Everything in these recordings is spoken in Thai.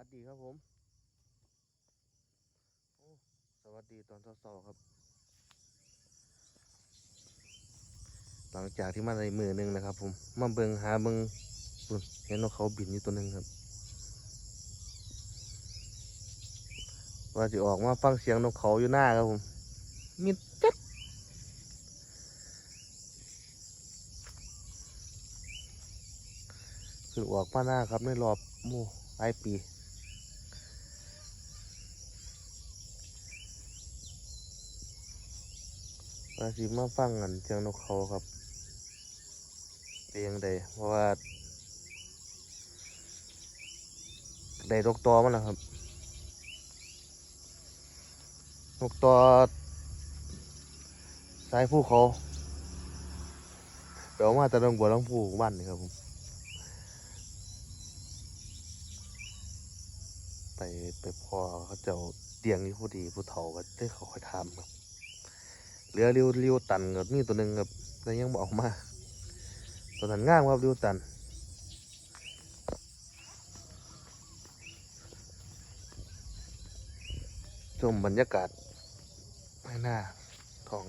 วัสดีครับผมโอ้สวัสดีตอนเช้าๆครับ หลังจากที่มาในมือหนึ่งนะครับ ผมมาเบิงหาเบิงเห็นนกเขาบินอยู่ตัวหนึ่งครับ ว่าจะออกมาฟังเสียงนกเขาอยู่หน้าครับผมมิดจัดคือออกมาหน้าครับในรอบโม่หลายปี ว่าสิมาฟังกันเสียงนกเขาครับเป็นยังไงเพราะว่าได้นกตอมันนะครับ นกตอสายภูเขาไปเอามาแต่ดงบัวลำพูบ้านนี่ครับผม ไปไปพอเขาเจ้าเตียงนี่ผู้ดีผู้เฒ่าก็ได้เขาคอยทำครับ เหลือเริวริวตันกับนี่ตัวหนึ่งครับแต่ยังบอกมาตัวนั้นง่ามครับริวตันชมบรรยากาศให้หน้าทอง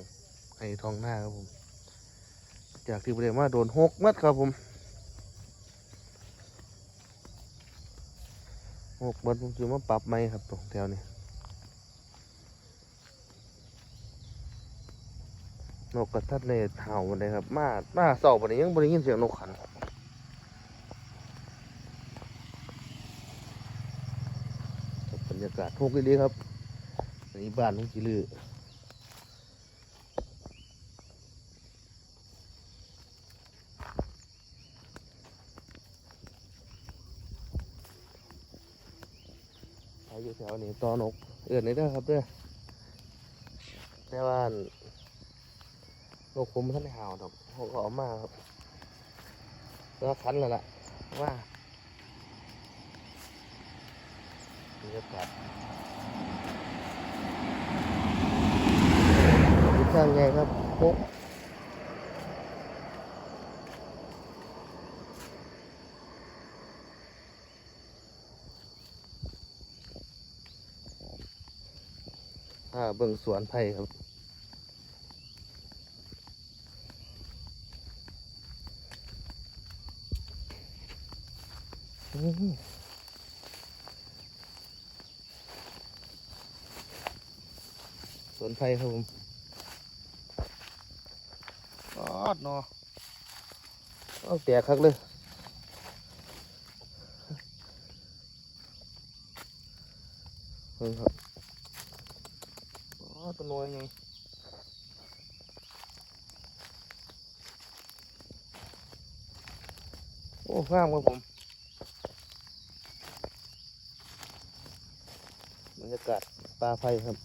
ให้ทองหน้าครับผม จากที่บริเวณมาโดนหกมัดครับผมหกมัดผมจะมาปรับไหมครับตรงแถวนี้ นกกระทัดในเห่าวันใดครับ มา มาเสาวันนี้ยังบริยินเสียงนกขันบรรยากาศทุกข์ดีครับอันนี้บ้านของจิลือไปอยู่แถวนี้ตอนก เอื่นนี่เด้ครับเด้อแต่ว่า นกผมท่านห่าวดอกเขาก็ออกมาครับแล้วคันแล้วล่ะว่าบรรยากาศทิศทางไงครับโป๊ะอ่าเบิ่งสวนไผ่ครับ สวนไผ่ครับผมออดเนอเอาแตกคักเลยเฮ้ยครับอ๋อตัวน้อยไงโอ้งามครับผม รรยากาศปลาไฟครับ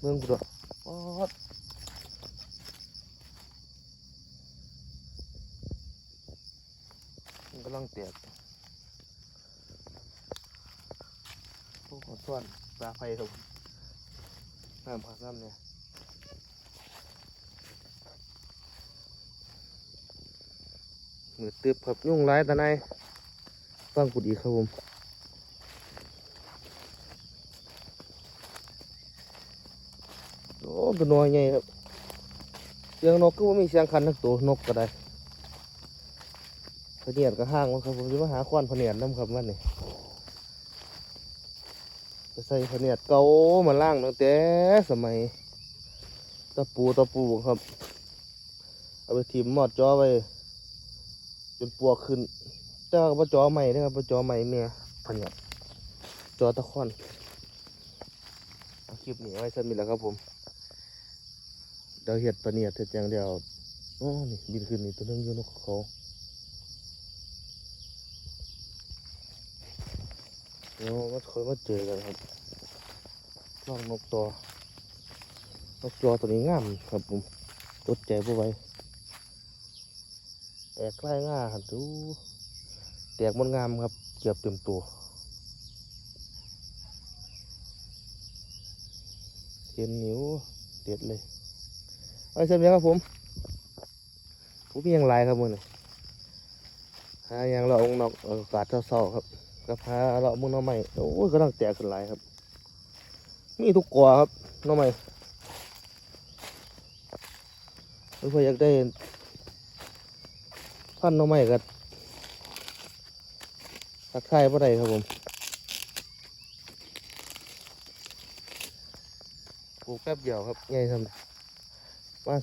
เมืองบุตรออดมันกำลังแตกโอ้ขอส่วนปลาไฟครับน้ำผักน้ำเนี่ยมือตึบครับยุ่งร้ายตาในายฟังกุดอีกครับผม โอ้ตัวน้อยไงครับเสียงนกก็ว่ามีเสียงคันทั้งตัวนกก็ได้พเนียดก็ห้างมันครับผมจะมาหาควันพเนียดน้ำครับมันนี่จะใส่พเนียดเก่ามาล่างตั้งแต่สมัยตะปูตะปูครับ เอาไปทิมหมอดจ้อไว้จนปวกขึ้นแต่ว่าบ่จอใหม่นะครับบ่จอใหม่เมียพเนียดจอตะคอนเอาคลิปนี้ไว้สั้นมีแล้วครับผม เดี๋ยวเห็ดปะเนียดเห็ดอย่างเดียวโอ้นี่บินขึ้นนี่ตัวนึงอยู่นกเขาเดี๋ยวมาคอยมาเจอกันครับนองนกตัวนกตัวตัวนี้งามครับผมตดใจผู้ไว้แตกไล่ง่าหันดูแตกมันงามครับเกือบเต็มตัวเห็นนิ้วเด็ดเลย ไอ้เสร็จแล้วครับผมผมมีอย่างไรครับมือนี่หาอย่างเราองนอกอากาศเศร้าๆครับกับหาเรามุงหน้อใหม่โอ้ยกำลังแตกขึ้นหลายครับ มีทุกกอครับหน้อใหม่เพื่ออยากได้พันหน้อใหม่กับทักทายพ่อใดครับผมปลูกแป๊บเดียวครับใหญ่ทำา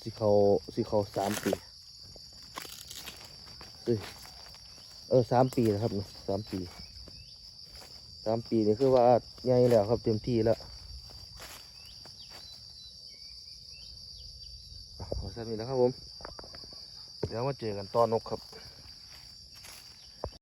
สีเขาสีเขาสามปีเออสามปีนะครับเนอะสามปีสามปีนี่คือว่าใหญ่แล้วครับเต็มที่แล้วอะเอาสั้นนี้แล้วครับผม เดี๋ยวมาเจอกันตอนนกครับ